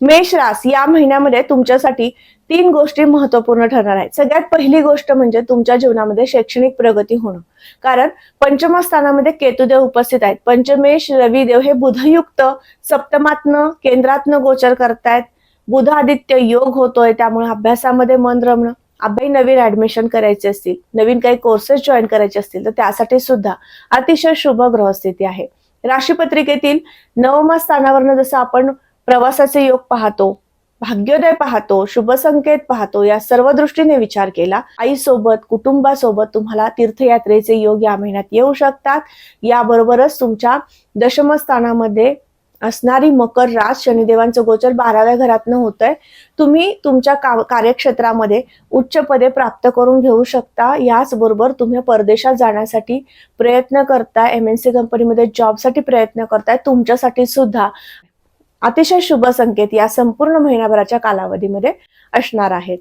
मेष रास या महिन्यामध्ये तुमच्यासाठी तीन गोष्टी महत्त्वपूर्ण ठरणार आहेत. सगळ्यात पहिली गोष्ट म्हणजे तुमच्या जीवनामध्ये शैक्षणिक प्रगती होणं. कारण पंचम स्थानामध्ये केतुदेव उपस्थित आहेत. पंचमेश रविदेव हे बुधयुक्त सप्तमातनं केंद्रातनं गोचर करतायत. बुध आदित्य योग होतोय त्यामुळे अभ्यासामध्ये मन रमणं. अभ्यास नवीन ऍडमिशन करायचे असतील नवीन काही कोर्सेस जॉईन करायचे असतील तर त्यासाठी सुद्धा अतिशय शुभ ग्रहस्थिती आहे. राशीपत्रिकेतील नवमा स्थानावरनं जसं आपण प्रवासाचे योग पाहतो भाग्योदय पाहतो शुभ संकेत पाहतो या सर्व दृष्टीने विचार केला. आईसोबत कुटुंबासोबत तुम्हाला तीर्थयात्रेचे योग या महिन्यात येऊ शकतात. याबरोबरच तुमच्या दशमस्थानामध्ये असणारी मकर रास शनिदेवांचं गोचर बाराव्या घरातनं होतंय. तुम्ही तुमच्या कार्यक्षेत्रामध्ये उच्च पदे प्राप्त करून घेऊ शकता. याचबरोबर तुम्ही परदेशात जाण्यासाठी प्रयत्न करताय. एम एन सी कंपनीमध्ये जॉबसाठी प्रयत्न करताय. तुमच्यासाठी सुद्धा. अतिशय शुभ संकेत या संपूर्ण महिन्याभराच्या कालावधीमध्ये असणार आहेत.